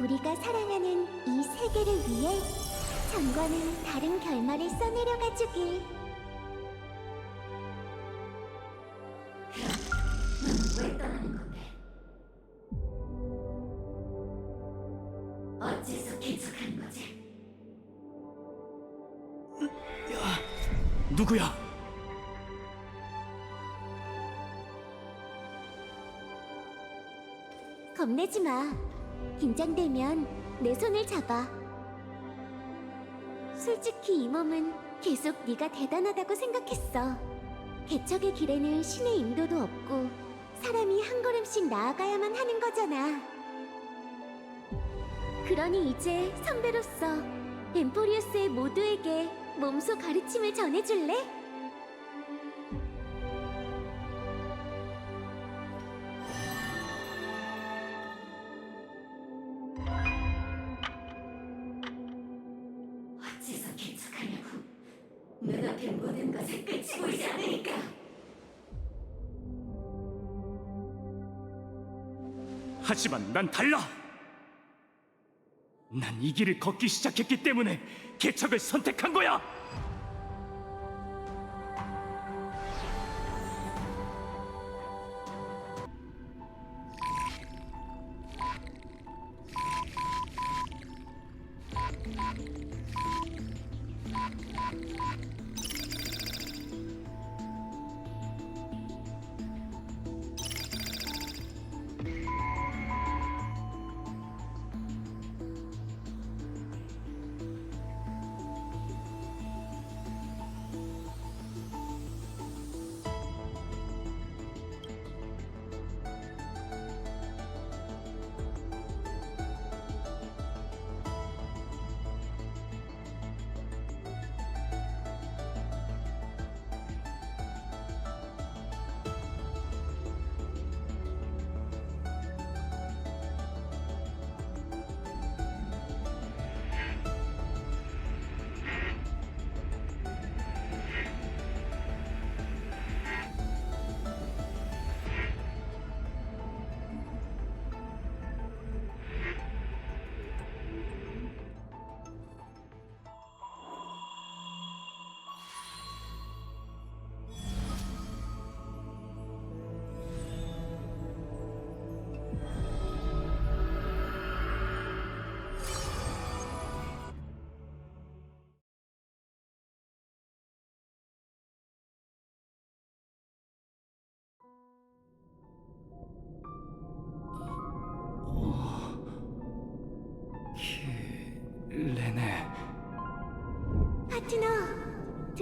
우리가 사랑하는 이 세계를 위해 전과는 다른 결말을 써내려가 주길. 왜 떠나는 건데? 어째서 개척한 거지? 누구야? 겁내지 마. 긴장되면 내 손을 잡아. 솔직히 이 몸은 계속 네가 대단하다고 생각했어. 개척의 길에는 신의 인도도 없고 사람이 한 걸음씩 나아가야만 하는 거잖아. 그러니 이제 선배로서 엠포리우스의 모두에게 몸소 가르침을 전해줄래? 눈앞의 모든 것을 끝이 보이지 않으니까. 하지만 난 달라. 난 이 길을 걷기 시작했기 때문에 개척을 선택한 거야.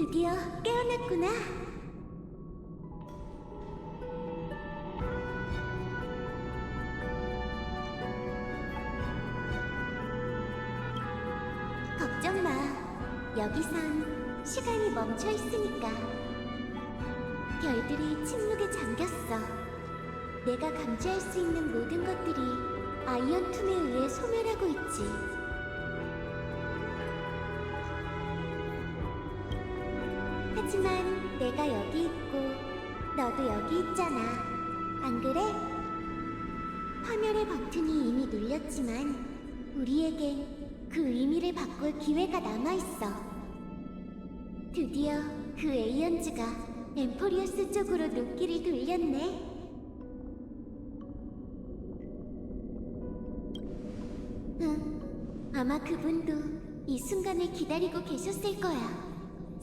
드디어 깨어났구나. 걱정 마. 여기선 시간이 멈춰 있으니까. 별들이 침묵에 잠겼어. 내가 감지할 수 있는 모든 것들이 아이언 툼에 의해 소멸하고 있지. 하지만 내가 여기 있고 너도 여기 있잖아. 안 그래? 화면의 버튼이 이미 눌렸지만 우리에겐 그 의미를 바꿀 기회가 남아 있어. 드디어 그 에이언즈가 엠포리어스 쪽으로 눈길을 돌렸네. 응, 아마 그분도 이 순간을 기다리고 계셨을 거야.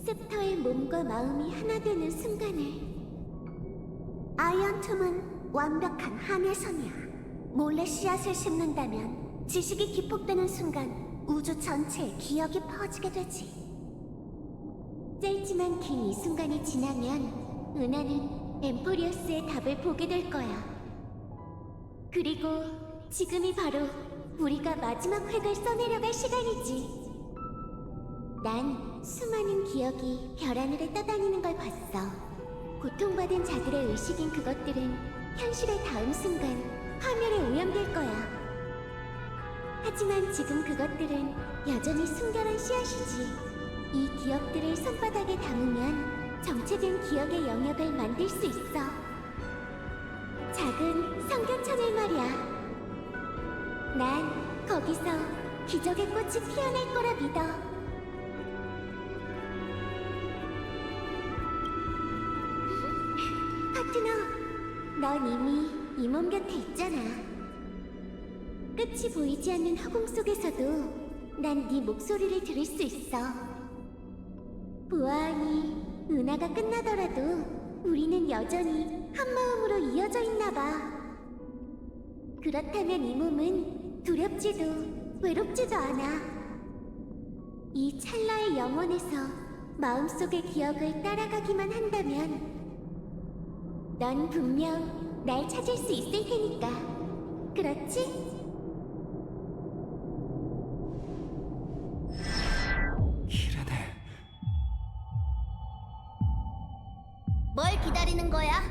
셉터의 몸과 마음이 하나 되는 순간을 아이언툼은 완벽한 한해선이야. 몰래 씨앗을 심는다면 지식이 기폭되는 순간 우주 전체에 기억이 퍼지게 되지. 짧지만 긴 이 순간이 지나면 은하는 엠포리어스의 답을 보게 될 거야. 그리고 지금이 바로 우리가 마지막 획을 써내려갈 시간이지 난 수많은 기억이 별 하늘에 떠다니는 걸 봤어. 고통받은 자들의 의식인 그것들은 현실의 다음 순간 화면에 오염될 거야. 하지만 지금 그것들은 여전히 순결한 씨앗이지. 이 기억들을 손바닥에 담으면 정체된 기억의 영역을 만들 수 있어. 작은 성견천을 말이야. 난 거기서 기적의 꽃이 피어날 거라 믿어. 넌 이미 이 몸 곁에 있잖아. 끝이 보이지 않는 허공 속에서도 난 네 목소리를 들을 수 있어. 보아하니 은하가 끝나더라도 우리는 여전히 한 마음으로 이어져 있나 봐. 그렇다면 이 몸은 두렵지도 외롭지도 않아. 이 찰나의 영혼에서 마음속의 기억을 따라가기만 한다면 넌 분명 날 찾을 수 있을 테니까. 그렇지? 이래네. 뭘 기다리는 거야?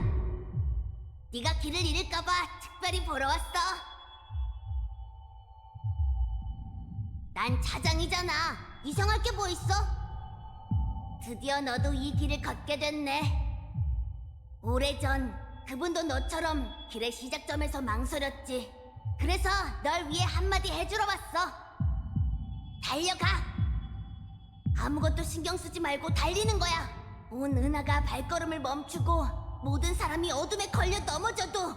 네가 길을 잃을까봐 특별히 보러 왔어. 난 차장이잖아. 이상할 게 뭐 있어? 드디어 너도 이 길을 걷게 됐네. 오래전 그분도 너처럼 길의 시작점에서 망설였지. 그래서 널 위해 한마디 해주러 왔어. 달려가. 아무것도 신경 쓰지 말고 달리는 거야. 온 은하가 발걸음을 멈추고 모든 사람이 어둠에 걸려 넘어져도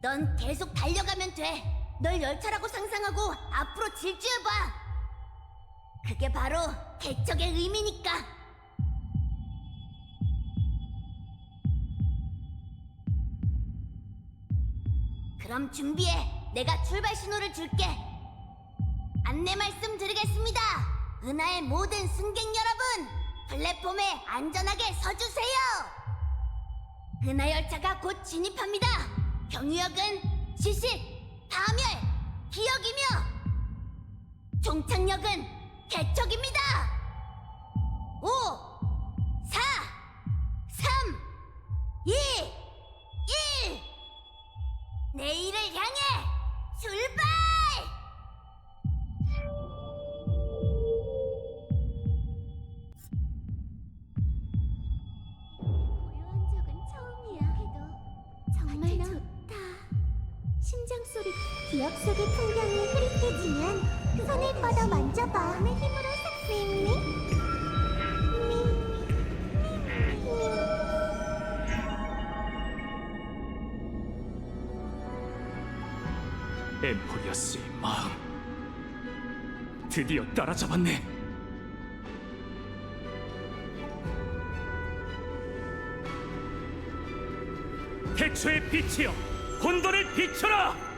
넌 계속 달려가면 돼. 널 열차라고 상상하고 앞으로 질주해봐. 그게 바로 개척의 의미니까. 그럼 준비해. 내가 출발 신호를 줄게. 안내 말씀 드리겠습니다. 은하의 모든 승객 여러분, 플랫폼에 안전하게 서주세요. 은하 열차가 곧 진입합니다. 경유역은 시식, 파멸, 기역이며 종착역은 개척입니다. 5, 기억 속의 풍경이 흐릿해지면 손을 뻗어 만져봐. 마음의 힘으로 삭스미. 엠포리어스의 마음. 드디어 따라잡았네. 태초의 빛이여, 혼돈을 비춰라!